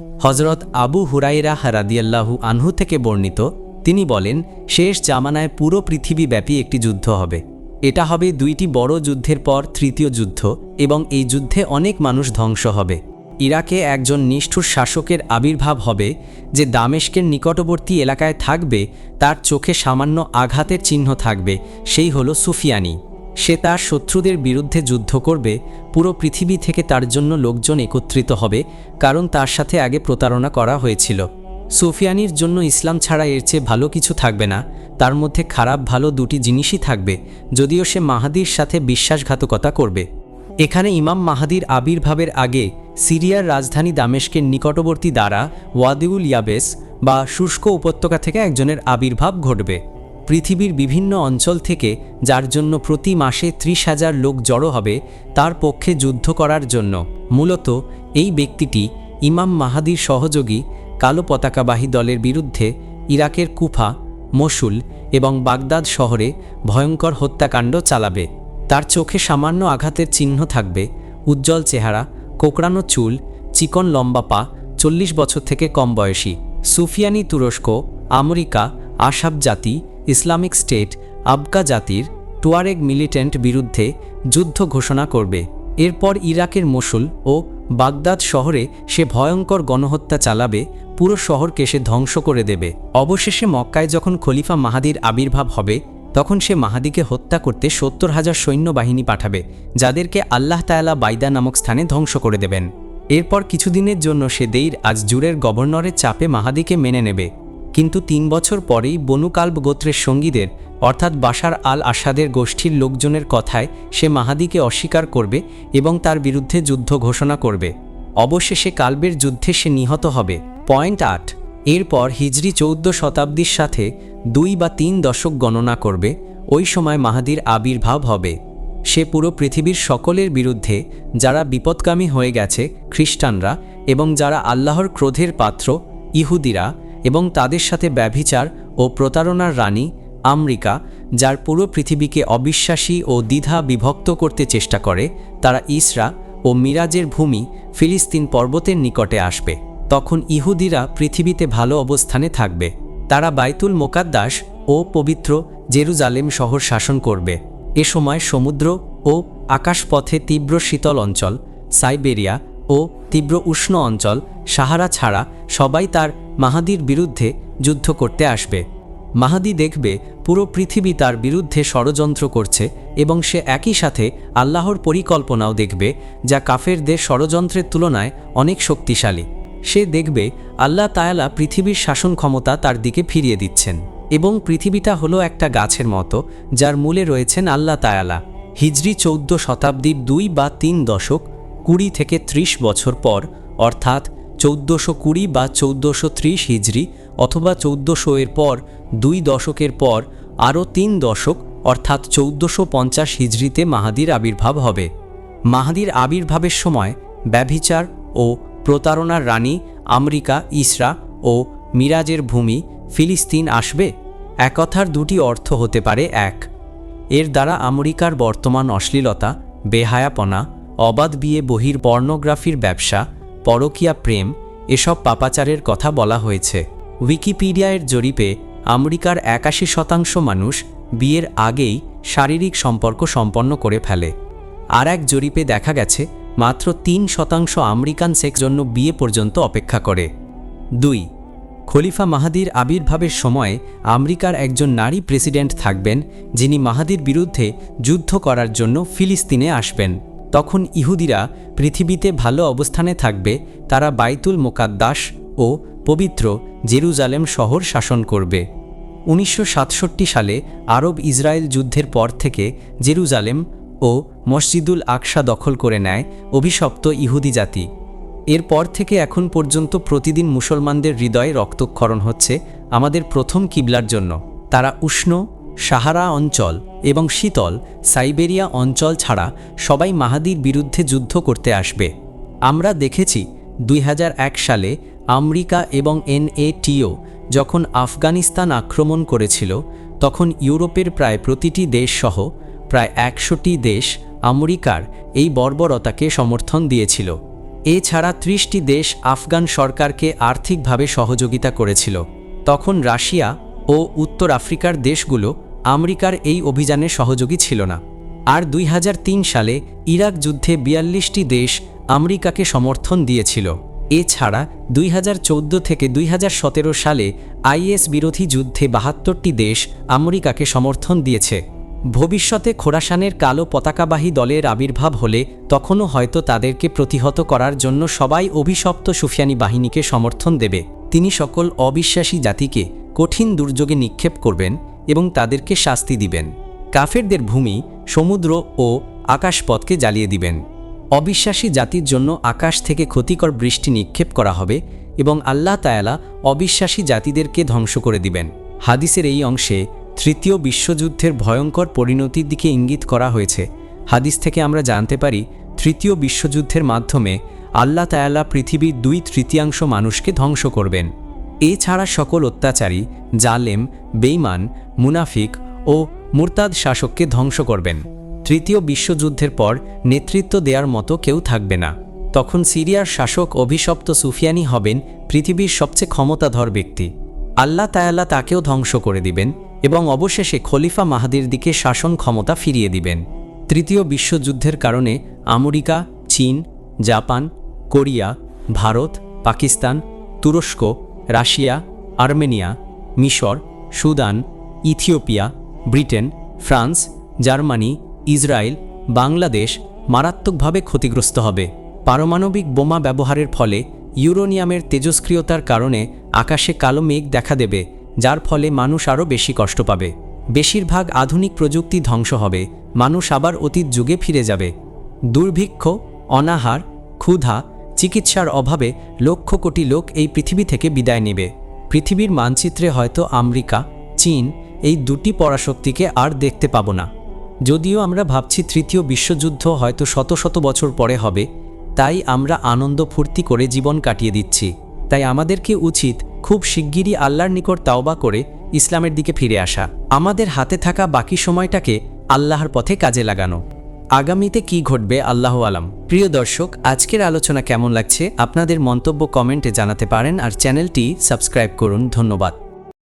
হজরত আবু হুরাইরা হারাদিয়াল্লাহু আনহু থেকে বর্ণিত, তিনি বলেন, শেষ জামানায় পুরো পৃথিবীব্যাপী একটি যুদ্ধ হবে। এটা হবে দুইটি বড় যুদ্ধের পর তৃতীয় যুদ্ধ এবং এই যুদ্ধে অনেক মানুষ ধ্বংস হবে। ইরাকে একজন নিষ্ঠুর শাসকের আবির্ভাব হবে যে দামেশকের নিকটবর্তী এলাকায় থাকবে, তার চোখে সামান্য আঘাতের চিহ্ন থাকবে, সেই হলো সুফিয়ানি। সে তার শত্রুদের বিরুদ্ধে যুদ্ধ করবে, পুরো পৃথিবী থেকে তার জন্য লোকজন একত্রিত হবে, কারণ তার সাথে আগে প্রতারণা করা হয়েছিল। সুফিয়ানির জন্য ইসলাম ছাড়া এর চেয়ে ভালো কিছু থাকবে না, তার মধ্যে খারাপ ভালো দুটি জিনিসই থাকবে, যদিও সে মাহাদির সাথে বিশ্বাসঘাতকতা করবে। এখানে ইমাম মাহাদির আবির্ভাবের আগে সিরিয়ার রাজধানী দামেশকের নিকটবর্তী দ্বারা ওয়াদিউল ইয়াবেস বা শুষ্ক উপত্যকা থেকে একজনের আবির্ভাব ঘটবে। পৃথিবীর বিভিন্ন অঞ্চল থেকে, যার জন্য প্রতি মাসে ত্রিশ হাজার লোক জড়ো হবে, তার পক্ষে যুদ্ধ করার জন্য। মূলত, এই ব্যক্তিটি ইমাম মাহাদির সহযোগী, কালো পতাকাবাহী দলের বিরুদ্ধে ইরাকের কুফা মসুল এবং বাগদাদ শহরে ভয়ঙ্কর হত্যাকাণ্ড চালাবে। তার চোখে সামান্য আঘাতের চিহ্ন থাকবে, উজ্জ্বল চেহারা, কোকড়ানো চুল, চিকন লম্বা পা, চল্লিশ বছর থেকে কম বয়সী। সুফিয়ানি তুরস্ক, আমেরিকা আসাব জাতি ইসলামিক স্টেট আবকা জাতির টুয়ারেগ মিলিটেন্ট বিরুদ্ধে যুদ্ধ ঘোষণা করবে। এরপর ইরাকের মসুল ও বাগদাদ শহরে সে ভয়ঙ্কর গণহত্যা চালাবে, পুরো শহরকে সে ধ্বংস করে দেবে। অবশেষে মক্কায় যখন খলিফা মাহাদির আবির্ভাব হবে, তখন সে মাহাদিকে হত্যা করতে সত্তর হাজার সৈন্যবাহিনী পাঠাবে, যাদেরকে আল্লাহ তায়ালা বাইদা নামক স্থানে ধ্বংস করে দেবেন। এরপর কিছুদিনের জন্য সে দেইর আজ জুরের গভর্নরের চাপে মাহাদিকে মেনে নেবে। কিন্তু তিন বছর পরেই বনুকাল্ব গোত্রের সঙ্গীদের, অর্থাৎ বাশার আল আসাদের গোষ্ঠীর লোকজনের কথায় সে মাহাদিকে অস্বীকার করবে এবং তার বিরুদ্ধে যুদ্ধ ঘোষণা করবে। অবশেষে কাল্বের যুদ্ধে সে নিহত হবে। পয়েন্ট আট। এরপর হিজরি চৌদ্দ শতাব্দীর সাথে দুই বা তিন দশক গণনা করবে। ওই সময় মাহাদির আবির্ভাব হবে। সে পুরো পৃথিবীর সকলের বিরুদ্ধে যারা বিপদগামী হয়ে গেছে, খ্রিস্টানরা এবং যারা আল্লাহর ক্রোধের পাত্র, ইহুদিরা এবং তাদের সাথে ব্যভিচার ও প্রতারণার রানী আমেরিকা, যার পুরো পৃথিবীকে অবিশ্বাসী ও দ্বিধা বিভক্ত করতে চেষ্টা করে, তারা ইসরা ও মিরাজের ভূমি ফিলিস্তিন পর্বতের নিকটে আসবে। তখন ইহুদিরা পৃথিবীতে ভালো অবস্থানে থাকবে। তারা বাইতুল মোকাদ্দাস ও পবিত্র জেরুজালেম শহর শাসন করবে। এ সময় সমুদ্র ও আকাশপথে তীব্র শীতল অঞ্চল, সাইবেরিয়া ও তীব্র উষ্ণ অঞ্চল, সাহারা ছাড়া সবাই তার মাহাদির বিরুদ্ধে যুদ্ধ করতে আসবে। মাহাদি দেখবে পুরো পৃথিবী তার বিরুদ্ধে ষড়যন্ত্র করছে এবং সে একই সাথে আল্লাহর পরিকল্পনাও দেখবে, যা কাফেরদের ষড়যন্ত্রের তুলনায় অনেক শক্তিশালী। সে দেখবে আল্লাহ তায়ালা পৃথিবীর শাসন ক্ষমতা তার দিকে ফিরিয়ে দিচ্ছেন এবং পৃথিবীটা হলো একটা গাছের মতো, যার মূলে রয়েছেন আল্লাহ তায়ালা হিজরি চৌদ্দ শতাব্দীর দুই বা তিন দশক কুড়ি থেকে ত্রিশ বছর পর, অর্থাৎ চৌদ্দশো কুড়ি বা চৌদ্দশো ত্রিশ হিজরি অথবা চৌদ্দশো এর পর, দুই দশকের পর, আরও তিন দশক, অর্থাৎ চৌদ্দশো পঞ্চাশ হিজরিতে মাহাদির আবির্ভাব হবে। মাহাদির আবির্ভাবের সময় ব্যভিচার ও প্রতারণার রানী আমেরিকা, ইসরা ও মিরাজের ভূমি ফিলিস্তিন আসবে? একথার দুটি অর্থ হতে পারে এক। এর দ্বারা আমেরিকার বর্তমান অশ্লীলতা, বেহায়াপনা, অবাধ বিয়ে বহির পর্নোগ্রাফির ব্যবসা পরকীয়া প্রেম, এসব পাপাচারের কথা বলা হয়েছে। উইকিপিডিয়ার জরিপে আমেরিকার একাশি শতাংশ মানুষ বিয়ের আগেই শারীরিক সম্পর্ক সম্পন্ন করে ফেলে। আর এক জরিপে দেখা গেছে, মাত্র তিন শতাংশ আমেরিকান সেক্স জন্য বিয়ে পর্যন্ত অপেক্ষা করে। দুই, খলিফা মাহাদির আবির্ভাবের সময় আমেরিকার একজন নারী প্রেসিডেন্ট থাকবেন, যিনি মাহাদির বিরুদ্ধে যুদ্ধ করার জন্য ফিলিস্তিনে আসবেন। তখন ইহুদিরা পৃথিবীতে ভালো অবস্থানে থাকবে, তারা বাইতুল মোকাদ্দাস ও পবিত্র জেরুজালেম শহর শাসন করবে। উনিশশো সাতষট্টি সালে আরব ইসরায়েল যুদ্ধের পর থেকে জেরুজালেম ও মসজিদুল আকসা দখল করে নেয় অভিশপ্ত ইহুদি জাতি। এরপর থেকে এখন পর্যন্ত প্রতিদিন মুসলমানদের হৃদয়ে রক্তক্ষরণ হচ্ছে আমাদের প্রথম কিবলার জন্য। তারা উষ্ণ সাহারা অঞ্চল এবং শীতল সাইবেরিয়া অঞ্চল ছাড়া সবাই মাহাদির বিরুদ্ধে যুদ্ধ করতে আসবে। আমরা দেখেছি দুই হাজার এক সালে আমেরিকা এবং এনএটিও যখন আফগানিস্তান আক্রমণ করেছিল, তখন ইউরোপের প্রায় প্রতিটি দেশ সহ প্রায় একশোটি দেশ আমেরিকার এই বর্বরতাকে সমর্থন দিয়েছিল। এছাড়া ত্রিশটি দেশ আফগান সরকারকে আর্থিকভাবে সহযোগিতা করেছিল। তখন রাশিয়া ও উত্তর আফ্রিকার দেশগুলো আমেরিকার এই অভিযানে সহযোগী ছিল না। আর দুই হাজার তিন সালে ইরাক যুদ্ধে বিয়াল্লিশটি দেশ আমেরিকাকে সমর্থন দিয়েছিল। এছাড়া দুই হাজার চৌদ্দ থেকে দুই হাজার সতেরো সালে আইএস বিরোধী যুদ্ধে বাহাত্তরটি দেশ আমেরিকাকে সমর্থন দিয়েছে। ভবিষ্যতে খোরাসানের কালো পতাকাবাহী দলের আবির্ভাব হলে তখনও হয়তো তাদেরকে প্রতিহত করার জন্য সবাই অভিশপ্ত সুফিয়ানি বাহিনীকে সমর্থন দেবে। তিনি সকল অবিশ্বাসী জাতিকে কঠিন দুর্যোগে নিক্ষেপ করবেন এবং তাদেরকে শাস্তি দিবেন। কাফেরদের ভূমি সমুদ্র ও আকাশপথকে জ্বালিয়ে দিবেন। অবিশ্বাসী জাতির জন্য আকাশ থেকে ক্ষতিকর বৃষ্টি নিক্ষেপ করা হবে এবং আল্লাহ তায়ালা অবিশ্বাসী জাতিদেরকে ধ্বংস করে দিবেন। হাদিসের এই অংশে তৃতীয় বিশ্বযুদ্ধের ভয়ঙ্কর পরিণতির দিকে ইঙ্গিত করা হয়েছে। হাদিস থেকে আমরা জানতে পারি, তৃতীয় বিশ্বযুদ্ধের মাধ্যমে আল্লাহ তায়ালা পৃথিবীর দুই তৃতীয়াংশ মানুষকে ধ্বংস করবেন। এছাড়া সকল অত্যাচারী, জালেম বেইমান মুনাফিক ও মুরতাদ শাসককে ধ্বংস করবেন। তৃতীয় বিশ্বযুদ্ধের পর নেতৃত্ব দেওয়ার মতো কেউ থাকবে না। তখন সিরিয়ার শাসক অভিশপ্ত সুফিয়ানি হবেন পৃথিবীর সবচেয়ে ক্ষমতাধর ব্যক্তি। আল্লাহ তায়াল্লা তাকেও ধ্বংস করে দিবেন এবং অবশেষে খলিফা মাহাদির দিকে শাসন ক্ষমতা ফিরিয়ে দিবেন। তৃতীয় বিশ্বযুদ্ধের কারণে আমেরিকা, চীন, জাপান কোরিয়া, ভারত, পাকিস্তান, তুরস্ক, রাশিয়া, আর্মেনিয়া, মিশর, Sudan, Ethiopia, Britain, France, Germany, Israel, Bangladesh মারাত্মকভাবে ক্ষতিগ্রস্ত হবে। পারমাণবিক বোমা ব্যবহারের ফলে ইউরোনিয়ামের তেজস্ক্রিয়তার কারণে আকাশে কালো মেঘ দেখা দেবে, যার ফলে মানুষ আরও বেশি কষ্ট পাবে। বেশিরভাগ আধুনিক প্রযুক্তি ধ্বংস হবে, মানুষ আবার অতীত যুগে ফিরে যাবে। দুর্ভিক্ষ, অনাহার, ক্ষুধা চিকিৎসার অভাবে লক্ষ কোটি লোক এই পৃথিবী থেকে বিদায় নেবে। পৃথিবীর মানচিত্রে হয়তো আমেরিকা, চীন এই দুটি পরাশক্তিকে আর দেখতে পাবো না। যদিও আমরা ভাবছি তৃতীয় বিশ্বযুদ্ধ হয়তো শত শত বছর পরে হবে, তাই আমরা আনন্দ ফুর্তি করে জীবন কাটিয়ে দিচ্ছি। তাই আমাদেরকে উচিত খুব শিগগিরই আল্লাহর নিকট তাওবা করে ইসলামের দিকে ফিরে আসা। আমাদের হাতে থাকা বাকি সময়টাকে আল্লাহর পথে কাজে লাগানো। আগামীতে কি ঘটবে আল্লাহ আলাম। প্রিয় দর্শক, আজকের আলোচনা কেমন লাগছে আপনাদের মন্তব্য কমেন্টে জানাতে পারেন আর চ্যানেলটি সাবস্ক্রাইব করুন। ধন্যবাদ।